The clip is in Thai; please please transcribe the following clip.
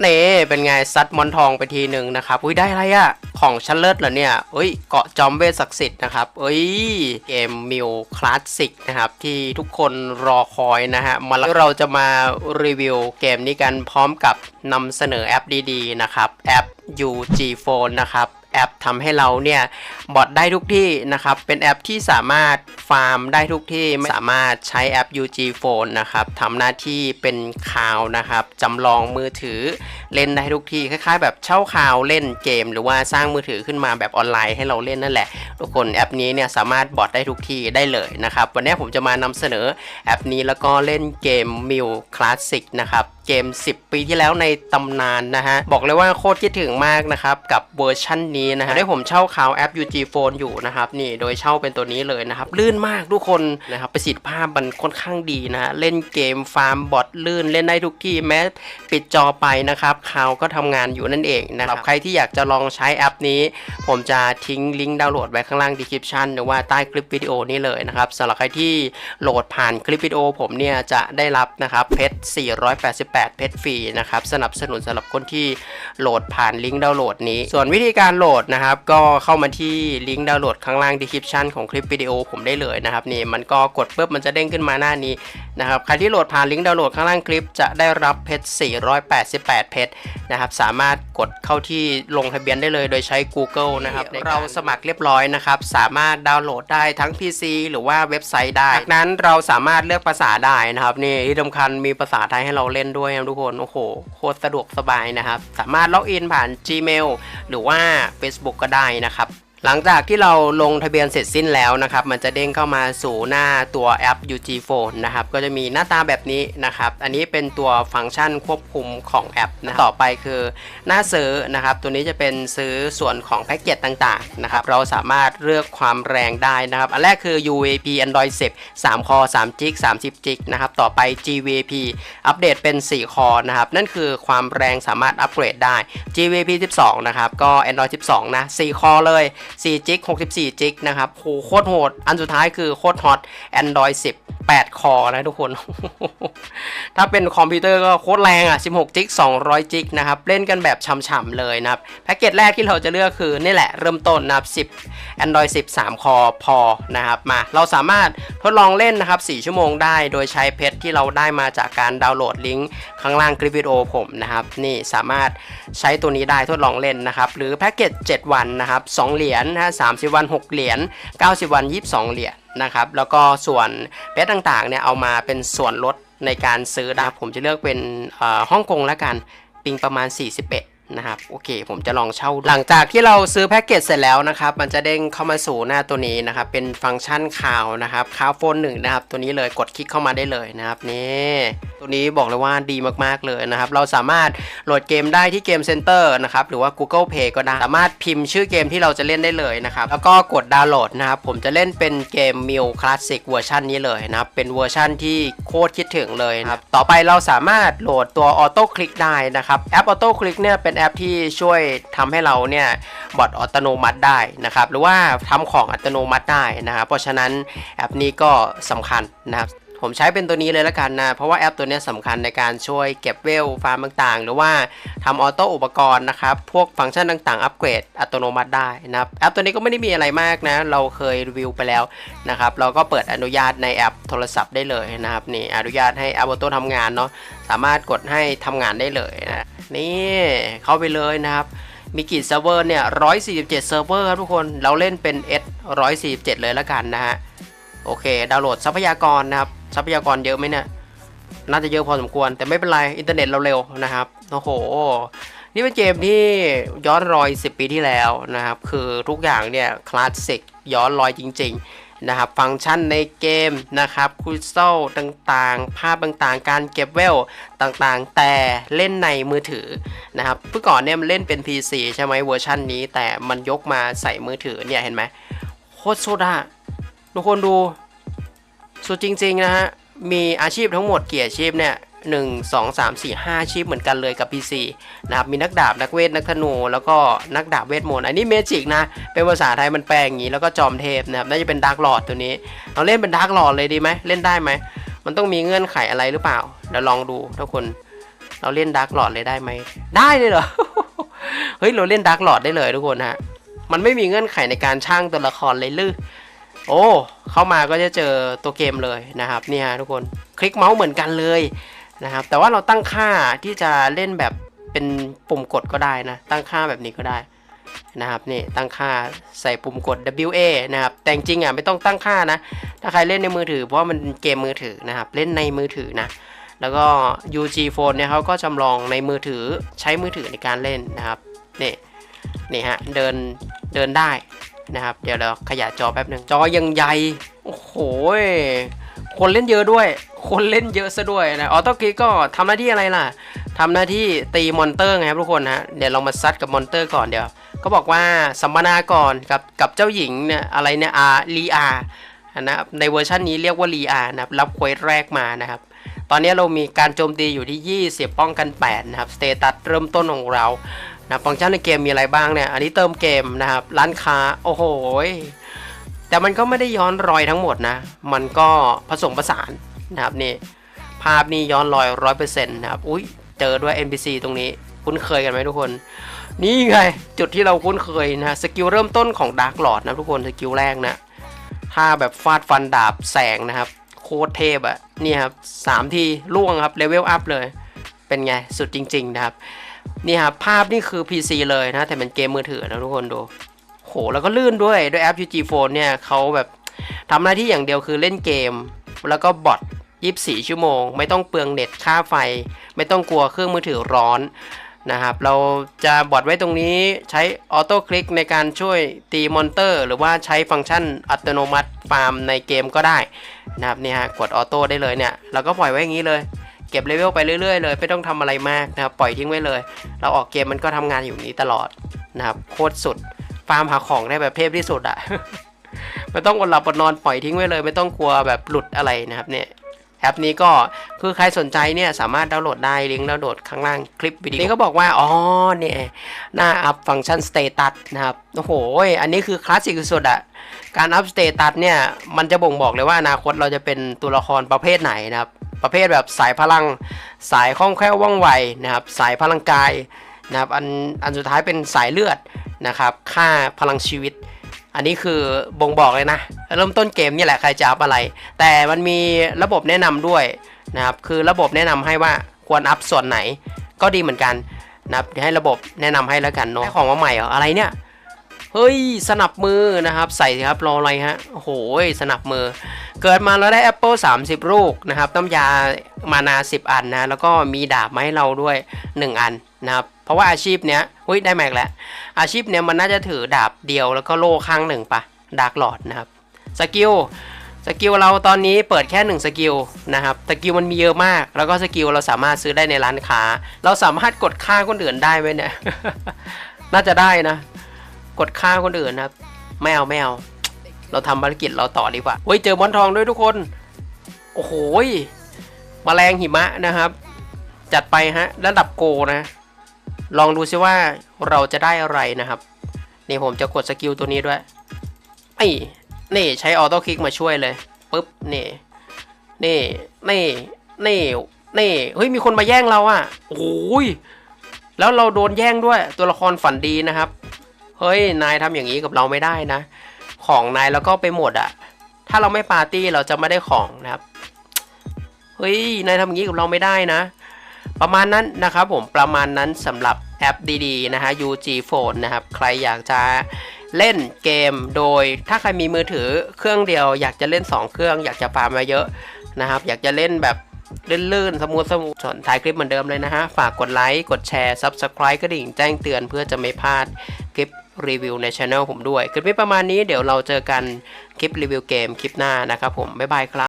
เน่เป็นไงซัดมอนทองไปทีหนึ่งนะครับอุ้ยได้อะไรอะของชั้นเลิศเหรอเนี่ยเอ้ยเกาะจอมเวทศักดิ์สิทธิ์นะครับเอ้ยเกมมิวคลาสสิกนะครับที่ทุกคนรอคอยนะฮะมาแล้วเราจะมารีวิวเกมนี้กันพร้อมกับนำเสนอแอปดีๆนะครับแอป UG Phone นะครับ อปทำให้เราเนี่ยบอทได้ทุกที่นะครับ เป็นแอปที่สามารถฟาร์มได้ทุกที่สามารถใช้แอป UG Phone นะครับทำหน้าที่เป็นข่าวนะครับจำลองมือถือเล่นได้ทุกที่คล้ายๆ แบบเช่าข่าวเล่นเกม หรือว่าสร้างมือถือขึ้นมาแบบออนไลน์ให้เราเล่นนั่นแหละ ทุกคนแอปนี้เนี่ยสามารถบอทได้ทุกที่ได้เลยนะครับ วันนี้ผมจะมานำเสนอแอปนี้แล้วก็เล่นเกม m i l Classic นะครับ เกม 10 ปีที่แล้วในตำนานนะฮะ บอกเลยว่าโคตรคิดถึงมากนะครับ กับเวอร์ชันนี้นะฮะได้ผมเช่าข่าวแอป UG Phone อยู่นะครับ นี่โดยเช่าเป็นตัวนี้เลยนะครับ ลื่นมากทุกคนนะครับประสิทธิภาพมันค่อนข้างดีนะฮะเล่นเกมฟาร์มบอทลื่นเล่นได้ทุกที่แม้ปิดจอไปนะครับข่าวก็ทำงานอยู่นั่นเองนะครับใครที่อยากจะลองใช้แอปนี้ ผมจะทิ้งลิงก์ดาวน์โหลดไว้ข้างล่าง description หรือว่าใต้คลิปวิดีโอนี้เลยนะครับสำหรับใครที่โหลดผ่านคลิปวิดีโอผมเนี่ยจะได้รับนะครับเพชร488เพชรฟรีนะครับสนับสนุนสำหรับคนที่โหลดผ่านลิงก์ดาวน์โหลดนี้ ส่วนวิธีการโหลดนะครับก็เข้ามาที่ลิงก์ดาวน์โหลดข้างล่าง description ของคลิปวิดีโอผมได้เลยนะครับนี่มันก็กดปุ๊บมันจะเด้งขึ้นมาหน้านี้นะครับใครที่โหลดผ่านลิงก์ดาวน์โหลดข้างล่างคลิปจะได้รับเพชร 488 เพชรนะครับสามารถกดเข้าที่ลงทะเบียนได้เลยโดยใช้ Google นะครับเราสมัครเรียบร้อยนะครับสามารถดาวน์โหลดได้ทั้ง PC หรือว่าเว็บไซต์ได้จากนั้นเราสามารถเลือกภาษาได้นะครับนี่ที่สำคัญมีภาษาไทยให้เราเล่นด้วย้วยนะทุกคน โอ้โห โคตรสะดวกสบายนะครับ สามารถล็อกอินผ่าน Gmail หรือว่า Facebook ก็ได้นะครับ หลังจากที่เราลงทะเบียนเสร็จสิ้นแล้วนะครับ มันจะเด้งเข้ามาสู่หน้าตัวแอป UG Phone นะครับ ก็จะมีหน้าตาแบบนี้นะครับ อันนี้เป็นตัวฟังก์ชันควบคุมของแอปนะต่อไปคือหน้าซื้อนะครับ ตัวนี้จะเป็นซื้อส่วนของแพ็กเกจต่างๆนะครับ เราสามารถเลือกความแรงได้นะครับ อันแรกคือ UAP Android 10 3คอ3 g 30 g นะครับ ต่อไป GVP อัปเดตเป็น 4 คอนะครับ นั่นคือความแรงสามารถอัปเกรดได้ GVP 12 นะครับ ก็ Android 12 นะ 4 คอเลย4จิก64จิกนะครับโหโคตรโหด อันสุดท้ายคือโคตรฮอต Android 10 8 คอนะทุกคน ถ้าเป็นคอมพิวเตอร์ก็โคตรแรงอะ 16จิก200จิกนะครับ เล่นกันแบบฉ่ำๆเลยนะครับ แพ็กเกจแรกที่เราจะเลือกคือ นี่แหละเริ่มต้นนะครับ10 Android 10 3 คอพอนะครับ มา เราสามารถทดลองเล่นนะครับ 4 ชั่วโมงได้โดยใช้เพชรที่เราได้มาจากการดาวน์โหลดลิงก์ข้างล่างคลิปวิดีโอผมนะครับ นี่สามารถใช้ตัวนี้ได้ทดลองเล่นนะครับ หรือแพ็กเกจ 7 วันนะครับ 2 เหรียญนะสามสิบวัน 6 เหรียญ90 วัน 22 เหรียญนะครับ แล้วก็ส่วนเพชรต่างๆเนี่ยเอามาเป็นส่วนลดในการซื้อนะครับผมจะเลือกเป็นฮ่องกงแล้วกันปิงประมาณ 41 นะครับโอเค ผมจะลองเช่าหลังจากที่เราซื้อแพ็กเกจเสร็จแล้วนะครับมันจะเด้งเข้ามาสู่หน้าตัวนี้นะครับเป็นฟังก์ชันข่าวนะครับข่าวโฟนหนึ่งนะครับตัวนี้เลยกดคลิกเข้ามาได้เลยนะครับนี่ตัวนี้บอกเลยว่าดีมากๆเลยนะครับเราสามารถโหลดเกมได้ที่เกมเซ็นเตอร์นะครับหรือว่า Google Play ก็ได้สามารถพิมพ์ชื่อเกมที่เราจะเล่นได้เลยนะครับแล้วก็กดดาวน์โหลดนะครับผมจะเล่นเป็นเกม m i l Classic เวอร์ชันนี้เลยนะครับเป็นเวอร์ชันที่โคตรคิดถึงเลยนะครับต่อไปเราสามารถโหลดตัวออโต้คลิกได้นะครับแอปออโต้คลิกเนี่ยเป็นแอปที่ช่วยทำให้เราเนี่ยบอทอัตโนมัติได้นะครับ หรือว่าทำของอัตโนมัติได้นะครับ เพราะฉะนั้นแอปนี้ก็สำคัญนะครับ ผมใช้เป็นตัวนี้เลยละกันนะ เพราะว่าแอปตัวนี้สำคัญในการช่วยเก็บเวลฟาร์มต่างๆ หรือว่าทำออโต้อุปกรณ์นะครับ พวกฟังก์ชันต่างๆ อัปเกรดอัตโนมัติได้นะครับ แอปตัวนี้ก็ไม่ได้มีอะไรมากนะ เราเคยรีวิวไปแล้วนะครับ เราก็เปิดอนุญาตในแอปโทรศัพท์ได้เลยนะครับ นี่อนุญาตให้แอปออโต้ทำงานเนาะ สามารถกดให้ทำงานได้เลยนะ นี่เข้าไปเลยนะครับมีกี่เซิร์ฟเวอร์เนี่ย147เซิร์ฟเวอร์ครับทุกคน เราเล่นเป็น S 147 เลยแล้วกันนะฮะ โอเค ดาวน์โหลดทรัพยากรนะครับ ทรัพยากรเยอะไหมเนี่ย น่าจะเยอะพอสมควร แต่ไม่เป็นไร อินเทอร์เน็ตเราเร็วนะครับ โอ้โห นี่เป็นเกมที่ย้อนรอย 10 ปีที่แล้วนะครับ คือทุกอย่างเนี่ยคลาสสิกย้อนรอยจริง ๆ นะครับ ฟังก์ชันในเกมนะครับคริสตัลต่างๆ ภาพต่างๆ การเก็บเวลต่างๆ แต่เล่นในมือถือนะครับ เมื่อก่อนเนี่ยมันเล่นเป็น PC ใช่ไหมเวอร์ชันนี้ แต่มันยกมาใส่มือถือเนี่ยเห็นไหมโคตรสุดอะ ทุกคนดูสุดจริงๆนะฮะ มีอาชีพทั้งหมดเกี่อาชีพเนี่ยหนึ่งสองสามสี่ห้าอาชีพเหมือนกันเลยกับ PC นะครับ มีนักดาบนักเวทนักธนู แล้วก็นักดาบเวทมนต์อันนี้เมจิกนะ เป็นภาษาไทยมันแปลอย่างนี้ แล้วก็จอมเทพนะครับ น่าจะเป็นดาร์กลอดตัวนี้ เราเล่นเป็นดาร์กลอดเลยดีไหม เล่นได้ไหม มันต้องมีเงื่อนไขอะไรหรือเปล่า เดี๋ยวลองดูทุกคน เราเล่นดาร์กหลอดเลยได้ไหม ได้เลยเหรอ เฮ้ย เราเล่นดาร์กหลอดได้เลยทุกคนฮะ มันไม่มีเงื่อนไขในการช่างตัวละครเลยลือ โอ้เข้ามาก็จะเจอตัวเกมเลยนะครับนี่ยทุกคนคลิกเมาส์เหมือนกันเลยนะครับแต่ว่าเราตั้งค่าที่จะเล่นแบบเป็นปุ่มกดก็ได้นะ ตั้งค่าแบบนี้ก็ได้นะครับนี่ตั้งค่าใส่ปุ่มกด WA นะครับแต่จริงอะไม่ต้องตั้งค่านะ ถ้าใครเล่นในมือถือเพราะมันเกมมือถือนะครับเล่นในมือถือนะแล้วก็ UG Phone เนี่ยเขาก็จำลองในมือถือใช้มือถือในการเล่นนะครับนี่นี่ฮะเดินเดินได้นะครับ เดี๋ยวเราขยายจอแป๊บหนึ่งจอยังใหญ่ โอ้โห คนเล่นเยอะด้วย คนเล่นเยอะซะด้วยนะออโต้คลิกก็ทำหน้าที่อะไรล่ะทำหน้าที่ตีมอนเตอร์ไงครับทุกคนนะเดี๋ยวเรามาซัดกับมอนเตอร์ก่อนเดี๋ยวก็บอกว่าสัมมนาก่อนกับกับเจ้าหญิงเนี่ยอะไรเนี่ยอาลีอานะครับในเวอร์ชันนี้เรียกว่าลีอานะครับรับเควสแรกมานะครับตอนนี้เรามีการโจมตีอยู่ที่ 20 ป้องกัน 8 นะครับ สเตตัสเริ่มต้นของเรา นะฟังก์ชันในเกมมีอะไรบ้างเนี่ย อันนี้เติมเกมนะครับ ร้านค้า โอ้โห แต่มันก็ไม่ได้ย้อนรอยทั้งหมดนะ มันก็ผสมผสานนะครับนี่ ภาพนี่ย้อนรอย100%นต์นะครับ อุ้ยเจอด้วย NPC ตรงนี้ คุ้นเคยกันไหมทุกคน นี่ไง จุดที่เราคุ้นเคยนะสกิลเริ่มต้นของ Dark Lord นะทุกคน สกิลแรกนะ ถ้าแบบฟาดฟันดาบแสงนะครับ โคตรเทพอะนี่ครับสามทีล่วงครับ เลเวลอัพเลย เป็นไง สุดจริง ๆ นะครับ นี่ครับภาพนี่คือ PC เลยนะ แต่เป็นเกมมือถือนะทุกคนดูโหแล้วก็ลื่นด้วยด้วยแอป UG Phone เนี่ยเขาแบบทำหน้าที่อย่างเดียวคือเล่นเกม แล้วก็บอท24 ชั่วโมง ไม่ต้องเปลืองเน็ตค่าไฟ ไม่ต้องกลัวเครื่องมือถือร้อนนะครับ เราจะบอทไว้ตรงนี้ใช้ออโต้คลิกในการช่วยตีมอนเตอร์ หรือว่าใช้ฟังก์ชันอัตโนมัติฟาร์มในเกมก็ได้นะครับเนี่ยฮะกดออโต้ได้เลยเนี่ยเราก็ปล่อยไว้อย่างนี้เลย เก็บเลเวลไปเรื่อยๆเลยไม่ต้องทำอะไรมากนะครับปล่อยทิ้งไว้เลย เราออกเกมมันก็ทำงานอยู่นี้ตลอดนะครับโคตรสุดฟาร์มหาของได้แบบเทพที่สุดอะไม่ต้องอดหลับอดนอนปล่อยทิ้งไว้เลย ไม่ต้องกลัวแบบหลุดอะไรนะครับเนี่ย แอปนี้ก็คือใครสนใจเนี่ยสามารถดาวน์โหลดได้ลิงก์ดาวน์โหลดข้างล่างคลิปวิดีโอนี้ก็บอกว่า อ๋อเนี่ยหน้าอัพฟังก์ชันสเตตัสนะครับ โอ้โห อันนี้คือคลาสสิกสุดอะการอัพสเตตัสเนี่ย มันจะบ่งบอกเลยว่าอนาคตเราจะเป็นตัวละครประเภทไหนนะครับ ประเภทแบบสายพลัง สายคล่องแคล่วว่องไวนะครับ สายพลังกายนะครับอันอันสุดท้ายเป็นสายเลือดนะครับ ค่าพลังชีวิต อันนี้คือบ่งบอกเลยนะ เริ่มต้นเกมนี่แหละใครจะอัพอะไร แต่มันมีระบบแนะนำด้วยนะครับ คือระบบแนะนำให้ว่าควรอัพส่วนไหนก็ดีเหมือนกันนะครับให้ระบบแนะนำให้แล้วกันเนาะได้ของมาใหม่เหรออะไรเนี่ยเฮ้ยสนับมือนะครับ ใส่สิครับรออะไรฮะโอ้โหสนับมือ เกิดมาแล้วได้แอปเปิล30 ลูกนะครับน้ำยามานา 10 อันนะ แล้วก็มีดาบมาให้เราด้วย 1 อันนะครับ เพราะว่าอาชีพเนี้ย หุ้ยได้แม็กแล้ว อาชีพเนี้ยมันน่าจะถือดาบเดียวแล้วก็โล่ข้างหนึ่งปะดาร์กหลอดนะครับสกิลสกิลเราตอนนี้เปิดแค่1สกิลนะครับสกิลมันมีเยอะมาก แล้วก็สกิลเราสามารถซื้อได้ในร้านค้า เราสามารถกดค่าคนอื่นได้ไหมเนี่ย น่าจะได้นะ กดค่าคนอื่นนะครับไม่เอาไม่เอา เราทำภารกิจเราต่อดีกว่าเฮ้ยเจอมอนทองด้วยทุกคน โอ้โหยแมลงหิมะนะครับ จัดไปฮะ ระดับโกนะ ลองดูซิว่าเราจะได้อะไรนะครับ นี่ผมจะกดสกิลตัวนี้ด้วยไอ้นี่ใช้ออโต้คลิกมาช่วยเลยปุ๊บนี่นี่นี่นี่นี่เฮ้ยมีคนมาแย่งเราอะ่ะโอ้ยแล้วเราโดนแย่งด้วยตัวละครฝันดีนะครับ เฮ้ยนายทำอย่างนี้กับเราไม่ได้นะ ของนายแล้วก็ไปหมดอะ ถ้าเราไม่ปาร์ตี้เราจะไม่ได้ของนะครับ เฮ้ยนายทำอย่างนี้กับเราไม่ได้นะ ประมาณนั้นนะครับผมประมาณนั้นสำหรับแอปดีๆนะฮะ UG Phone นะครับ ใครอยากจะเล่นเกมโดยถ้าใครมีมือถือเครื่องเดียว อยากจะเล่น 2 เครื่อง อยากจะฟาร์มมาเยอะนะครับ อยากจะเล่นแบบลื่นๆ สมูทสมูทส่วนท้ายคลิปเหมือนเดิมเลยนะฮะ ฝากกดไลค์ กดแชร์ Subscribe กระดิ่งแจ้งเตือนเพื่อจะไม่พลาดคลิปรีวิวในช anel ผมด้วย คลิปนี้ประมาณนี้เดี๋ยวเราเจอกันคลิปรีวิวเกมคลิปหน้านะครับผม บ๊ายบายครับ